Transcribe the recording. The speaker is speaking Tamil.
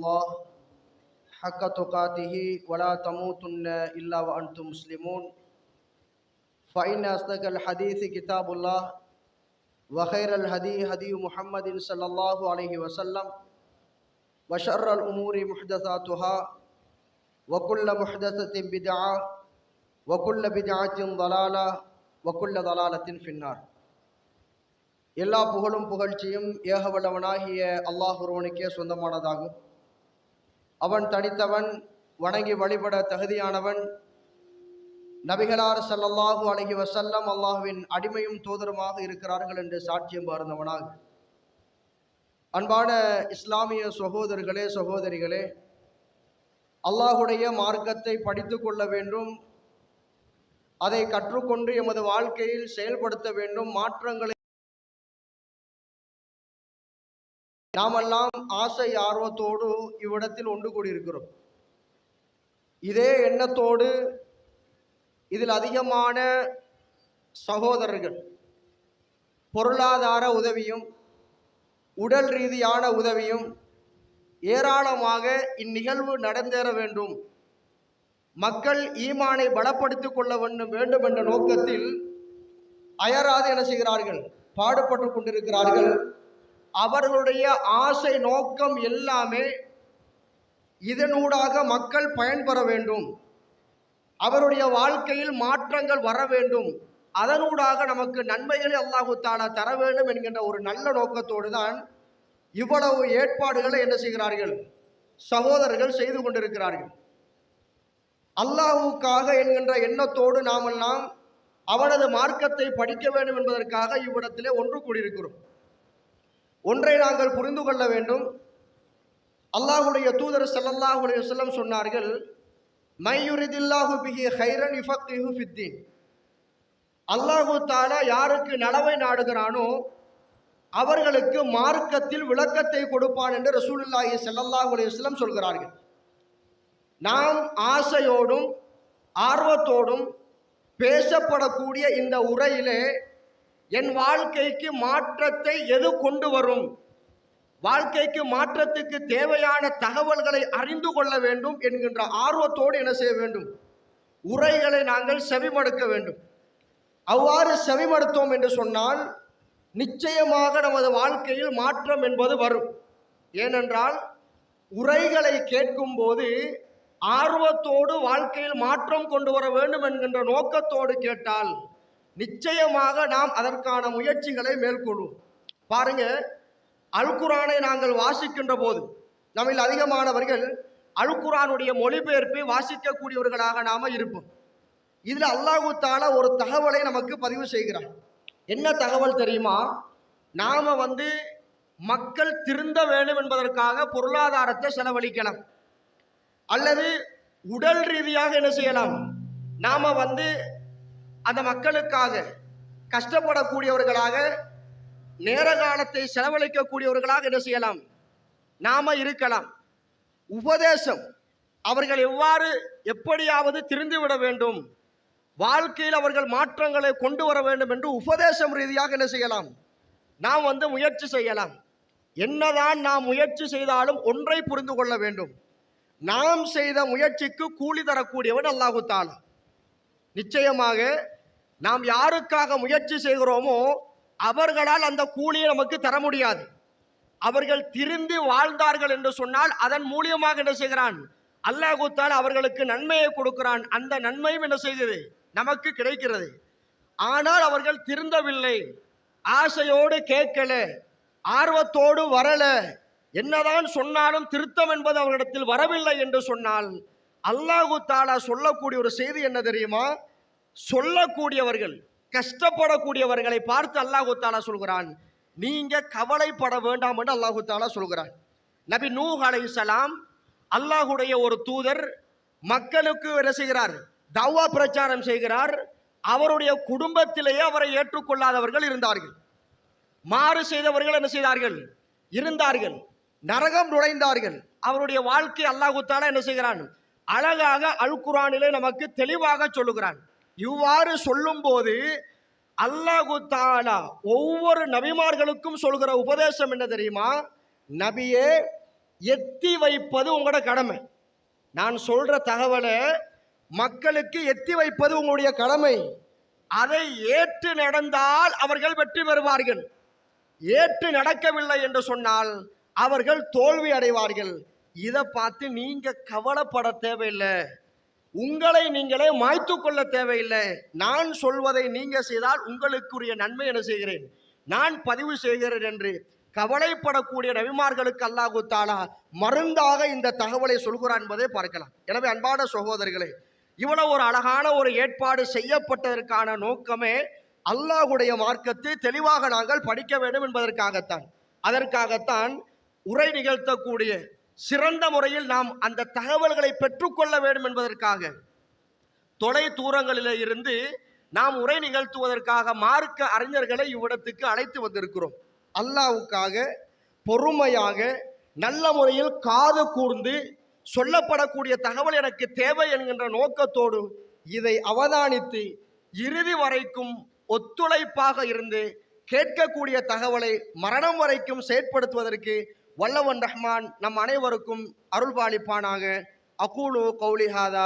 الله حق تقاته ولا تموتن إلا وأنتم مسلمون فإن أصدق الحديث كتاب الله وخير الهدي هدي محمد صلى الله عليه وسلم وشر الأمور محدثاتها وكل محدثة بدعة وكل بدعة ضلالة وكل ضلالة في النار எல்லா புகழும் புகழ்ச்சியும் ஏகவல்லவனாகிய அல்லாஹ் ஒருவனுக்கே சொந்தமானதாகும் அவன் தனித்தவன் வணங்கி வழிபட தகுதியானவன். நபிகளார் சல்லல்லாஹு அலைஹி வசல்லம் அல்லாஹுவின் அடிமையும் தூதருமாக இருக்கிறார்கள் என்று சாட்சியம் பார்ந்தவனாக. அன்பான இஸ்லாமிய சகோதரர்களே சகோதரிகளே அல்லாஹுடைய மார்க்கத்தை படித்து கொள்ள வேண்டும். அதை கற்றுக்கொண்டு எமது வாழ்க்கையில் செயல்படுத்த வேண்டும். மாற்றங்களை நாமெல்லாம் ஆசை ஆர்வத்தோடு இவ்விடத்தில் ஒன்று கூடியிருக்கிறோம். இதே எண்ணத்தோடு இதில் அதிகமான சகோதரர்கள் பொருளாதார உதவியும் உடல் ரீதியான உதவியும் ஏராளமாக இந்நிகழ்வு நடந்தேற வேண்டும். மக்கள் ஈமானை பலப்படுத்திக் கொள்ள வேண்டும் வேண்டும் என்ற நோக்கத்தில் அயராது என்ன செய்கிறார்கள்? பாடுபட்டு கொண்டிருக்கிறார்கள். அவர்களுடைய ஆசை நோக்கம் எல்லாமே இதனூடாக மக்கள் பயன்பெற வேண்டும். அவருடைய வாழ்க்கையில் மாற்றங்கள் வர வேண்டும். அதனூடாக நமக்கு நன்மைகளை அல்லாஹு தாலா தர வேண்டும் என்கின்ற ஒரு நல்ல நோக்கத்தோடு தான் இவ்வளவு ஏற்பாடுகளை என்ன செய்கிறார்கள்? சகோதரர்கள் செய்து கொண்டிருக்கிறார்கள். அல்லாஹுக்காக என்கின்ற எண்ணத்தோடு நாமெல்லாம் அவனது மார்க்கத்தை படிக்க வேண்டும் என்பதற்காக இவ்விடத்திலே ஒன்று கூடியிருக்கிறோம். ஒன்றை நாங்கள் புரிந்து கொள்ள வேண்டும். அல்லாஹுடைய தூதர் ஸல்லல்லாஹு செல்லம் சொன்னார்கள் மையுரிதில்லாஹு பிஹி ஹைரன் யுஃபக்கிஹு ஃபித்தீன். அல்லாஹு தாலா யாருக்கு நலவை நாடுகிறானோ அவர்களுக்கு மார்க்கத்தில் விளக்கத்தை கொடுப்பான் என்று ரசூலுல்லாஹி செல்லல்லாஹுடைய செல்லம் சொல்கிறார்கள். நாம் ஆசையோடும் ஆர்வத்தோடும் பேசப்படக்கூடிய இந்த உரையிலே என் வாழ்க்கைக்கு மாற்றத்தை எது கொண்டு வரும்? வாழ்க்கைக்கு மாற்றத்துக்கு தேவையான தகவல்களை அறிந்து கொள்ள வேண்டும் என்கின்ற ஆர்வத்தோடு என்ன செய்ய வேண்டும்? உரைகளை நாங்கள் செவிமடுக்க வேண்டும். அவ்வாறு செவிமடுத்தோம் என்று சொன்னால் நிச்சயமாக நமது வாழ்க்கையில் மாற்றம் என்பது வரும். ஏனென்றால் உரைகளை கேட்கும்போது ஆர்வத்தோடு வாழ்க்கையில் மாற்றம் கொண்டு வர வேண்டும் என்கின்ற நோக்கத்தோடு கேட்டால் நிச்சயமாக நாம் அதற்கான முயற்சிகளை மேற்கொள்வோம். பாருங்க அல்குரானை நாங்கள் வாசிக்கின்ற போது நம்மில் அதிகமானவர்கள் அல்குரானுடைய மொழிபெயர்ப்பை வாசிக்கக்கூடியவர்களாக நாம இருப்போம். இதில் அல்லாஹு தாலா ஒரு தகவலை நமக்கு பதிவு செய்கிறார். என்ன தகவல் தெரியுமா? நாம வந்து மக்கள் திருந்த வேண்டும் என்பதற்காக பொருளாதாரத்தை செலவழிக்கலாம். அல்லது உடல் ரீதியாக என்ன செய்யலாம்? நாம வந்து அந்த மக்களுக்காக கஷ்டப்படக்கூடியவர்களாக நேர காலத்தை செலவழிக்கக்கூடியவர்களாக என்ன செய்யலாம்? நாம இருக்கலாம். உபதேசம். அவர்கள் எவ்வாறு எப்படியாவது திருந்துவிட வேண்டும். வாழ்க்கையில் அவர்கள் மாற்றங்களை கொண்டு வர வேண்டும் என்று உபதேசம் ரீதியாக என்ன செய்யலாம்? நாம் வந்து முயற்சி செய்யலாம். என்னதான் நாம் முயற்சி செய்தாலும் ஒன்றை புரிந்து கொள்ள வேண்டும். நாம் செய்த முயற்சிக்கு கூலி தரக்கூடியவன் அல்லாஹு நிச்சயமாக நாம் யாருக்காக முயற்சி செய்கிறோமோ அவர்களால் அந்த கூலியை நமக்கு தர முடியாது. அவர்கள் திருந்தி வாழ்ந்தார்கள் என்று சொன்னால் அதன் மூலியமாக என்ன செய்கிறான்? அல்லாஹு அவர்களுக்கு நன்மையை கொடுக்கிறான். அந்த நன்மையும் என்ன செய்கிறது? நமக்கு கிடைக்கிறது. ஆனால் அவர்கள் திருந்தவில்லை. ஆசையோடு கேட்கல. ஆர்வத்தோடு வரல. என்னதான் சொன்னாலும் திருத்தம் என்பது அவர்களிடத்தில் வரவில்லை என்று சொன்னால் அல்லாஹு தாலா சொல்லக்கூடிய ஒரு செய்தி என்ன தெரியுமா? சொல்லக்கூடியவர்கள் கஷ்டப்படக்கூடியவர்களை பார்த்து அல்லாஹு தாலா சொல்கிறான் நீங்க கவலைப்பட வேண்டாம் என்று அல்லாஹு தாலா சொல்கிறான். நபி நூஹ் அலைசலாம் அல்லாஹுடைய ஒரு தூதர் மக்களுக்கு என்ன செய்கிறார்? தவ்வா பிரச்சாரம் செய்கிறார். அவருடைய குடும்பத்திலேயே அவரை ஏற்றுக்கொள்ளாதவர்கள் இருந்தார்கள். மாறு செய்தவர்கள் என்ன செய்தார்கள்? இருந்தார்கள். நரகம் நுழைந்தார்கள். அவருடைய வாழ்க்கை அல்லாஹு தாலா என்ன செய்கிறான்? அழகாக அல் நமக்கு தெளிவாக சொல்லுகிறான். இவ்வாறு சொல்லும்போது அல்லாஹு தாலா ஒவ்வொரு நபிமார்களுக்கும் சொல்கிற உபதேசம் என்ன தெரியுமா? நபியே எத்தி வைப்பது உங்களோட கடமை. நான் சொல்ற தகவலை மக்களுக்கு எத்தி வைப்பது உங்களுடைய கடமை. அதை ஏற்று நடந்தால் அவர்கள் வெற்றி பெறுவார்கள். ஏற்று நடக்கவில்லை என்று சொன்னால் அவர்கள் தோல்வி அடைவார்கள். இதை பார்த்து நீங்க கவலைப்பட தேவையில்லை. உங்களை நீங்களே மாய்த்து கொள்ள தேவையில்லை. நான் சொல்வதை நீங்க செய்தால் உங்களுக்குரிய நன்மை என செய்கிறேன்? நான் பதிவு செய்கிறேன் என்று கவலைப்படக்கூடிய நபிமார்களுக்கு அல்லாஹு தாலா மருந்தாக இந்த தகவலை சொல்கிறான் என்பதை பார்க்கலாம். எனவே அன்பான சகோதரர்களே இவ்வளவு ஒரு அழகான ஒரு ஏற்பாடு செய்யப்பட்டதற்கான நோக்கமே அல்லாஹுடைய மார்க்கத்தை தெளிவாக நாங்கள் படிக்க வேண்டும் என்பதற்காகத்தான். அதற்காகத்தான் உரை நிகழ்த்தக்கூடிய சிறந்த முறையில் நாம் அந்த தகவல்களை பெற்றுக்கொள்ள வேண்டும் என்பதற்காக தொலை தூரங்களில் இருந்து நாம் உரை நிகழ்த்துவதற்காக மார்க்க அறிஞர்களை இவ்விடத்துக்கு அழைத்து வந்திருக்கிறோம். அல்லாவுக்காக பொறுமையாக நல்ல முறையில் காது கூர்ந்து சொல்லப்படக்கூடிய தகவல் எனக்கு தேவை என்கின்ற நோக்கத்தோடு இதை அவதானித்து இறுதி வரைக்கும் ஒத்துழைப்பாக இருந்து கேட்கக்கூடிய தகவலை மரணம் வரைக்கும் செயற்படுத்துவதற்கு வல்லவன் ரஹ்மான் நம் அனைவருக்கும் அருள்பாலிப்பானாக. அகூலு கௌலிஹாதா